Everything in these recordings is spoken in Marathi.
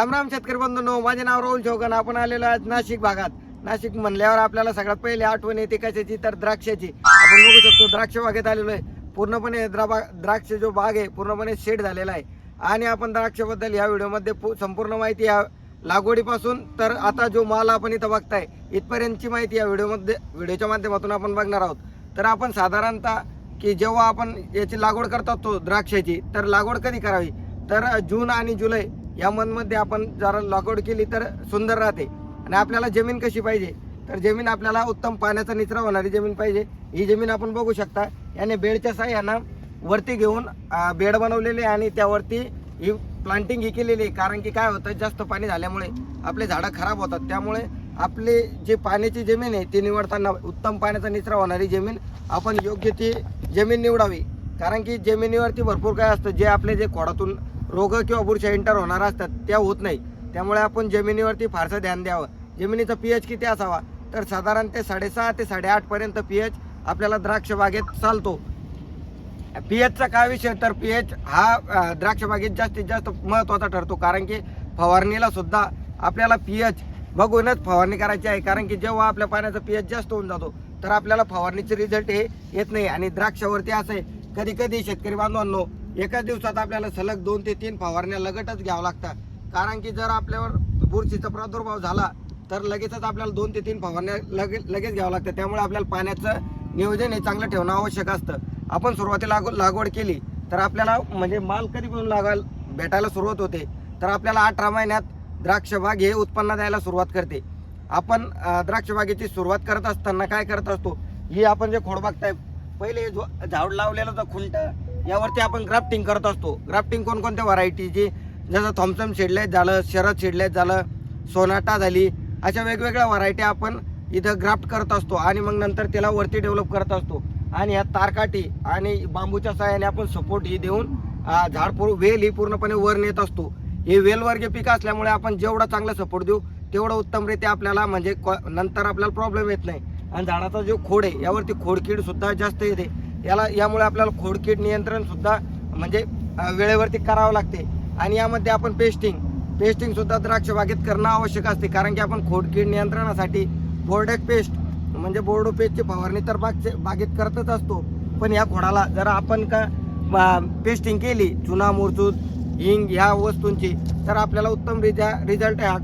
रामराम शेतकरी बंधूंनो माझे नाव राहुल चौगन आपण आलेलो आज नाशिक भागात. नाशिक म्हणल्यावर आपल्याला सगळ्यात पहिले आठवण येते कशाची? तर द्राक्षाची. आपण बघू शकतो द्राक्ष बागेत आलेलो आहे. पूर्णपणे द्राबा द्राक्ष जो बाग आहे पूर्णपणे शेड झालेला आहे. आणि आपण द्राक्षाबद्दल या व्हिडिओमध्ये संपूर्ण माहिती या लागवडीपासून तर आता जो माल आपण इथं बघताय इथपर्यंतची माहिती या व्हिडिओमध्ये व्हिडिओच्या माध्यमातून आपण बघणार आहोत. तर आपण साधारणतः की जेव्हा आपण याची लागवड करतात तो द्राक्षाची तर लागवड कधी करावी? तर जून आणि जुलै या मनमध्ये आपण जर लॉकआउट केली तर सुंदर राहते. आणि आपल्याला जमीन कशी पाहिजे? तर जमीन आपल्याला उत्तम पाण्याचा निचरा होणारी जमीन पाहिजे. ही जमीन आपण बघू शकता. याने बेडच्या साह्यानं वरती घेऊन बेड बनवलेले आणि त्यावरती ही प्लांटिंग ही केलेली आहे. कारण की काय होतं? जास्त पाणी झाल्यामुळे आपले झाडं खराब होतात. त्यामुळे आपली जी पाण्याची जमीन आहे ती निवडताना उत्तम पाण्याचा निचरा होणारी जमीन आपण योग्य ती जमीन निवडावी. कारण की जमिनीवरती भरपूर काय असतं? जे आपले जे खोडातून रोग किंवा बुरशा एंटर होणार असतात त्या होत नाही. त्यामुळे आपण जमिनीवरती फारसं ध्यान द्यावं. जमिनीचा पी एच किती असावा? तर साधारण ते साडेसहा ते साडेआठपर्यंत पी एच आपल्याला द्राक्ष बागेत चालतो. पी एचचा काय विषय? तर पी एच हा द्राक्षबागेत द्राक्ष बागेत जास्तीत जास्त महत्त्वाचा ठरतो. कारण की फवारणीला सुद्धा आपल्याला पी एच बघूनच फवारणी करायची आहे. कारण की जेव्हा आपल्या पाण्याचा पी एच जास्त होऊन जातो तर आपल्याला फवारणीचे रिझल्ट हे येत नाही. आणि द्राक्षावरती असं आहे. कधी कधी शेतकरी बांधवांनो एकाच दिवसात आपल्याला सलग दोन ते तीन फवारण्या लगटच घ्यावं लागतात. कारण की जर आपल्यावर बुरशीचा प्रादुर्भाव झाला तर लगेचच आपल्याला दोन ते तीन फवारण्या लगे लगेच घ्यावं लागतं. त्यामुळे आपल्याला पाण्याचं नियोजन हे चांगलं ठेवणं आवश्यक असतं. आपण सुरुवातीला लागवड केली तर आपल्याला म्हणजे माल कधी मिळून लागायला भेटायला सुरुवात होते तर आपल्याला अठरा महिन्यात द्राक्षबाग हे उत्पन्न द्यायला सुरुवात करते. आपण द्राक्षबागेची सुरुवात करत असताना काय करत असतो ही आपण जे खोडबाग टाईप पहिले जो झाड लावलेलं तर खुंट यावरती आपण ग्राफ्टिंग करत असतो. ग्राफ्टिंग कोणकोणत्या व्हरायटीची जसं थॉम्सन शेडलाईट झालं शरद शेडलाईट झालं सोनाटा झाली अशा वेगवेगळ्या व्हरायटी आपण इथं ग्राफ्ट करत असतो आणि मग नंतर त्याला वरती डेव्हलप करत असतो. आणि ह्या तारकाठी आणि बांबूच्या सहाय्याने आपण सपोर्ट ही देऊन झाड पूर वेल ही पूर्णपणे वर नेत असतो. हे वेलवर्गीय पीक असल्यामुळे आपण जेवढा चांगला सपोर्ट देऊ तेवढं उत्तमरित्या आपल्याला म्हणजे क्वा- नंतर आपल्याला प्रॉब्लेम येत नाही. आणि झाडाचा जो खोड आहे यावरती खोडकीड सुद्धा जास्त येते. याला यामुळे आपल्याला खोडकीड नियंत्रणसुद्धा म्हणजे वेळेवरती करावं लागते. आणि यामध्ये आपण पेस्टिंग पेस्टिंगसुद्धा द्राक्ष बागेत करणं आवश्यक असते. कारण की आपण खोडकीड नियंत्रणासाठी बोर्डॅक पेस्ट म्हणजे बोर्डो पेस्टची फवारणी तर बागचे बागेत करतच असतो. पण या खोडाला जर आपण का पेस्टिंग केली चुना मुरचूत हिंग ह्या वस्तूंची तर आपल्याला उत्तम रिजा रिझल्ट ह्या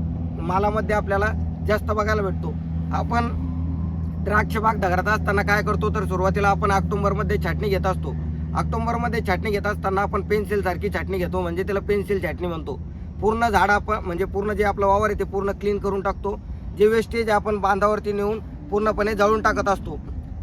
मालामध्ये आपल्याला जास्त बघायला भेटतो. आपण द्राक्ष बाग असताना काय करतो तर सुरुवातीला आपण ऑक्टोबरमध्ये छाटणी घेत असतो. ऑक्टोबरमध्ये छाटणी घेत असताना आपण पेन्सिलसारखी छाटणी घेतो म्हणजे त्याला पेन्सिल छाटणी म्हणतो. पूर्ण झाड आपण म्हणजे पूर्ण जे आपलं वावर आहे ते पूर्ण क्लीन करून टाकतो. जे वेस्टेज आपण बांधावरती नेऊन पूर्णपणे जाळून टाकत असतो.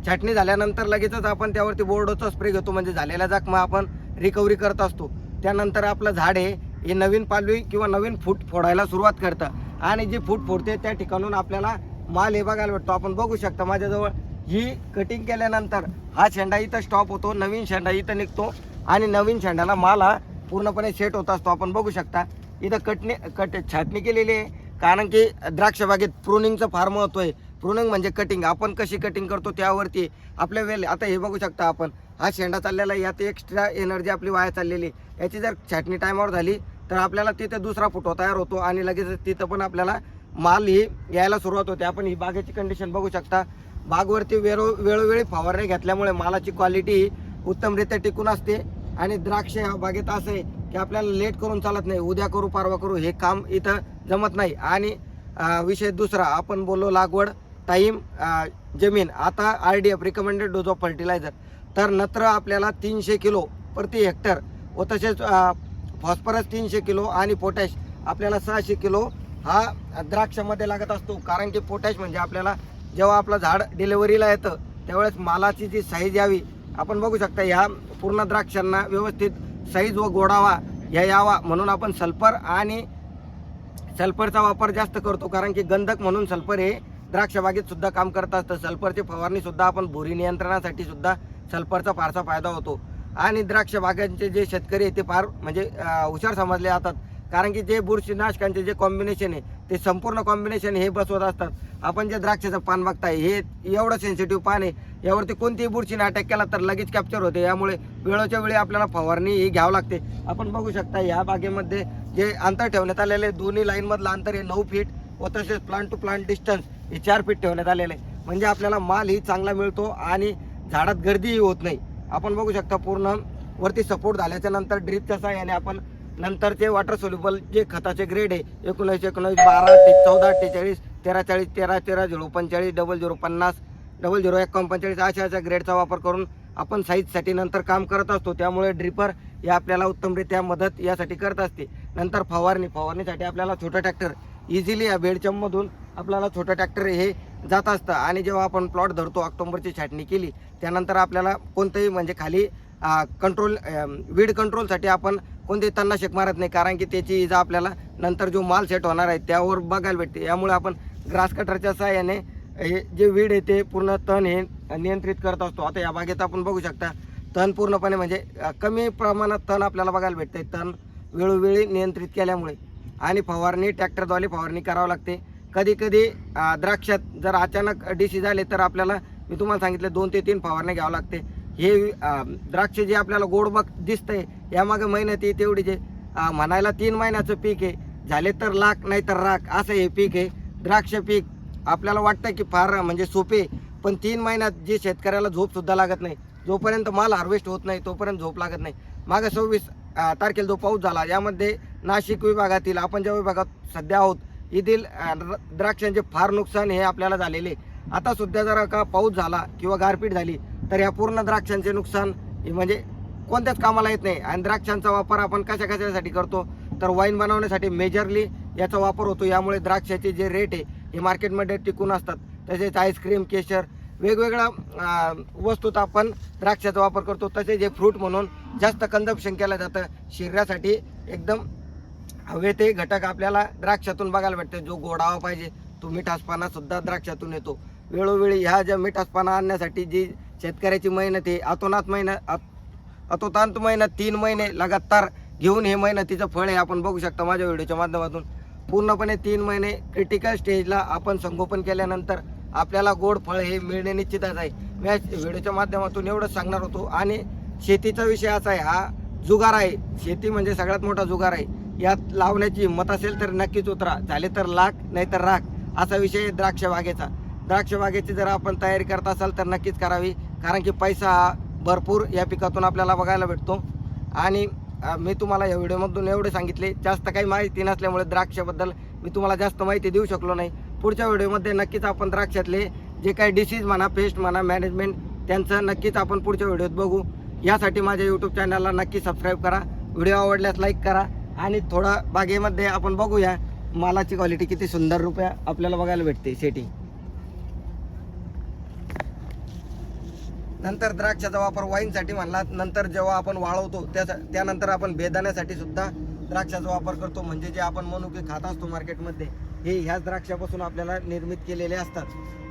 छाटणी झाल्यानंतर लगेचच आपण त्यावरती बोर्डोचा स्प्रे घेतो म्हणजे झालेला जखमा आपण रिकव्हरी करत असतो. त्यानंतर आपलं झाड आहे हे नवीन पालवी किंवा नवीन फूट फोडायला सुरुवात करतं. आणि जी फूट फोडते त्या ठिकाणून आपल्याला माल हे बघायला भेटतो. आपण बघू शकता माझ्याजवळ ही कटिंग केल्यानंतर हा शेंडा इथं स्टॉप होतो नवीन शेंडा इथं निघतो आणि नवीन शेंड्याला माल हा पूर्णपणे सेट होत असतो. आपण बघू शकता इथं कटणी कट छाटणी केलेली आहे. कारण की द्राक्षबागेत प्रुनिंगचं फार महत्त्व आहे. प्रुनिंग म्हणजे कटिंग आपण कशी कटिंग करतो त्यावरती आपल्या वेल आता हे बघू शकता आपण. हा शेंडा चाललेला यात एक्स्ट्रा एनर्जी आपली वाया चाललेली याची जर छाटणी टायमावर झाली तर आपल्याला तिथे दुसरा फुटवा तयार होतो आणि लगेच तिथं पण आपल्याला माल ही यायला सुरुवात होते. आपण ही बागेची कंडिशन बघू शकता. बागवरती वेळो वेळोवेळी फवारणी घेतल्यामुळे मालाची क्वालिटी उत्तमरित्या टिकून असते. आणि द्राक्ष ह्या बागेत असं आहे की आपल्याला लेट करून चालत नाही. उद्या करू परवा करू हे काम इथं जमत नाही. आणि विषय दुसरा आपण बोललो लागवड टाईम जमीन. आता R D F recommended dose of fertiliser तर नत्र आपल्याला तीनशे किलो प्रति हेक्टर व तसेच फॉस्फरस तीनशे किलो आणि पोटॅश आपल्याला सहाशे किलो हा द्राक्षामध्ये लागत असतो कारण की पोटॅश म्हणजे आपल्याला जेव्हा आपलं झाड डिलेवरीला येतं त्यावेळेस मालाची जी साईज यावी आपण बघू शकता ह्या पूर्ण द्राक्षांना व्यवस्थित साईज व गोडावा ह्या यावा म्हणून आपण सल्फर आणि सल्फरचा वापर जास्त करतो कारण की गंधक म्हणून सल्फर हे द्राक्षबागेत सुद्धा काम करत असतं. सल्फरची फवारणी सुद्धा आपण भुरी नियंत्रणासाठी सुद्धा सल्फरचा फारसा फायदा होतो. आणि द्राक्षबागांचे जे शेतकरी आहे ते फार म्हणजे हुशार समजले जातात. कारण की जे बुरशीनाशकांचे जे कॉम्बिनेशन आहे ते संपूर्ण कॉम्बिनेशन हे बसवत असतात. आपण जे द्राक्षाचं पान बघताय हे एवढं सेन्सिटिव्ह पान आहे यावरती कोणतीही बुरशीने अटॅक केला तर लगेच कॅप्चर होते. यामुळे वेळोच्या वेळी आपल्याला फवारणी ही घ्यावं लागते. आपण बघू शकता ह्या बागेमध्ये जे अंतर ठेवण्यात आलेले आहे, दोन्ही लाईनमधलं अंतर हे नऊ फीट व तसेच प्लांट टू प्लांट डिस्टन्स हे चार फीट ठेवण्यात आलेले आहे. म्हणजे आपल्याला माल ही चांगला मिळतो आणि झाडात गर्दीही होत नाही. आपण बघू शकता पूर्ण वरती सपोर्ट झाल्याच्यानंतर ड्रीपच्या सहाय्याने आपण नंतर ते वॉटर सोल्युबल जे खताचे ग्रेड आहे एकोणीस एकोणीस बारा ते चौदा अठ्ठेचाळीस तेरा चाळीस तेरा तेरा झिरो पंचेचाळीस डबल झिरो पन्नास डबल झिरो एकावन्न पंचेचाळीस अशा अशा ग्रेडचा वापर करून आपण साईजसाठी नंतर काम करत असतो. त्यामुळे ड्रिपर हे आपल्याला उत्तमरित्या मदत यासाठी करत असते. नंतर फवारणी फवारणीसाठी आपल्याला छोटं ट्रॅक्टर इझिली या बेडचममधून आपल्याला छोटं ट्रॅक्टर हे जात असतं. आणि जेव्हा आपण प्लॉट धरतो ऑक्टोबरची छाटणी केली त्यानंतर आपल्याला कोणतंही म्हणजे खाली कंट्रोल वीड कंट्रोलसाठी आपण कोणतेही तणनाशक मारत नाही कारण की त्याची इजा आपल्याला नंतर जो माल सेट होणार आहे त्यावर बघायला भेटते. यामुळे आपण ग्रास कटरच्या सहाय्याने हे जे वीड आहे ते पूर्ण तण हे नियंत्रित करत असतो. आता या बागेत आपण बघू शकता तण पूर्णपणे म्हणजे कमी प्रमाणात तण आपल्याला बघायला भेटते तण वेळोवेळी नियंत्रित केल्यामुळे. आणि फवारणी ट्रॅक्टरद्वारे फवारणी करावं लागते. कधी कधी द्राक्षात जर अचानक डिसीज झाले तर आपल्याला मी तुम्हाला सांगितलं दोन ते तीन फवारणी घ्यावं लागते. हे द्राक्ष जे आपल्याला गोड बघ दिसतंय यामागे मेहनत आहे म्हणायला तीन महिन्याचं पीक आहे. झाले तर लाख नाही तर राख. असं हे पीक आहे. द्राक्ष पीक आपल्याला वाटतं की फार म्हणजे सोपे पण तीन महिन्यात जे शेतकऱ्याला झोपसुद्धा लागत नाही. जोपर्यंत माल हार्वेस्ट होत नाही तोपर्यंत झोप लागत नाही. मागं सव्वीस तारखेला जो पाऊस झाला यामध्ये नाशिक विभागातील आपण ज्या विभागात सध्या आहोत येथील द्र- द्राक्षांचे फार नुकसान हे आपल्याला झालेले आता सुद्धा जर का पाऊस झाला किंवा गारपीट झाली तर या पूर्ण द्राक्षांचे नुकसान म्हणजे कोणत्याच कामाला येत नाही. आणि द्राक्षांचा वापर आपण कशा कशासाठी करतो? तर वाईन बनवण्यासाठी मेजरली याचा वापर होतो. यामुळे द्राक्षाचे जे रेट आहे हे मार्केटमध्ये टिकून असतात. तसेच आईस्क्रीम केशर वेगवेगळ्या वस्तूत आपण द्राक्षाचा वापर करतो. तसेच हे फ्रूट म्हणून जास्त कन्झम्पशन केलं जातं शरीरासाठी. एकदम हवे ते घटक आपल्याला द्राक्षातून बघायला भेटते जो गोडावा पाहिजे तो मिठासपाना सुद्धा द्राक्षातून येतो. वेळोवेळी ह्या ज्या मिठासपाना आणण्यासाठी जी शेतकऱ्याची मेहनत आहे अतोनात मेहनत अतोतांत महिना तीन महिने लगातार घेऊन हे मेहनतीचं फळ आहे. आपण बघू शकता माझ्या व्हिडिओच्या माध्यमातून. पूर्णपणे तीन महिने क्रिटिकल स्टेजला आपण संगोपन केल्यानंतर आपल्याला गोड फळ हे मिळणे निश्चितच आहे. मी या व्हिडिओच्या माध्यमातून एवढंच सांगणार होतो. आणि शेतीचा विषय असा आहे हा जुगार आहे. शेती म्हणजे सगळ्यात मोठा जुगार आहे. यात लावण्याची हिंमत असेल तर नक्कीच उतरा. झाले तर लाख नाही तर राख. असा विषय आहे द्राक्ष बागेचा. द्राक्ष बागेची जर आपण तयारी करत असाल तर नक्कीच करावी. कारण की पैसा हा भरपूर या पिकातून आपल्याला बघायला भेटतो. आणि मी तुम्हाला या व्हिडिओमधून एवढे सांगितले जास्त काही माहिती नसल्यामुळे द्राक्षाबद्दल मी तुम्हाला जास्त माहिती देऊ शकलो नाही. पुढच्या व्हिडिओमध्ये नक्कीच आपण द्राक्षातले जे काही डिसीज म्हणा पेस्ट म्हणा मॅनेजमेंट त्यांचं नक्कीच आपण पुढच्या व्हिडिओत बघू. यासाठी माझ्या यूट्यूब चॅनलला नक्की सबस्क्राईब करा. व्हिडिओ आवडल्यास लाईक करा. आणि थोडा बागेमध्ये आपण बघूया मालाची क्वालिटी किती सुंदर रुपया आपल्याला बघायला भेटते सेटिंग नंतर द्राक्षाचा वापर वाईनसाठी म्हणला नंतर जेव्हा आपण वाळवतो त्या त्यानंतर आपण बेदाण्यासाठी सुद्धा द्राक्षाचा वापर करतो. म्हणजे जे आपण मनुके खात असतो मार्केटमध्ये हे ह्याच द्राक्षापासून आपल्याला निर्मित केलेले असतात.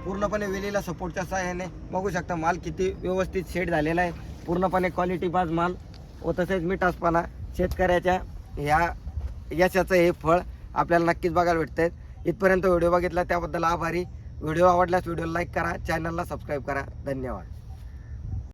पूर्णपणे वेलीला सपोर्टच्या सहाय्याने बघू शकता माल किती व्यवस्थित शेड झालेला आहे. पूर्णपणे क्वालिटी बाज माल व तसेच मिठासपणा शेतकऱ्याच्या ह्या यशाचं हे फळ आपल्याला नक्कीच बघायला भेटतं इथपर्यंत व्हिडिओ बघितला त्याबद्दल आभारी. व्हिडिओ आवडल्यास व्हिडिओला लाईक करा चॅनलला सबस्क्राईब करा. धन्यवाद.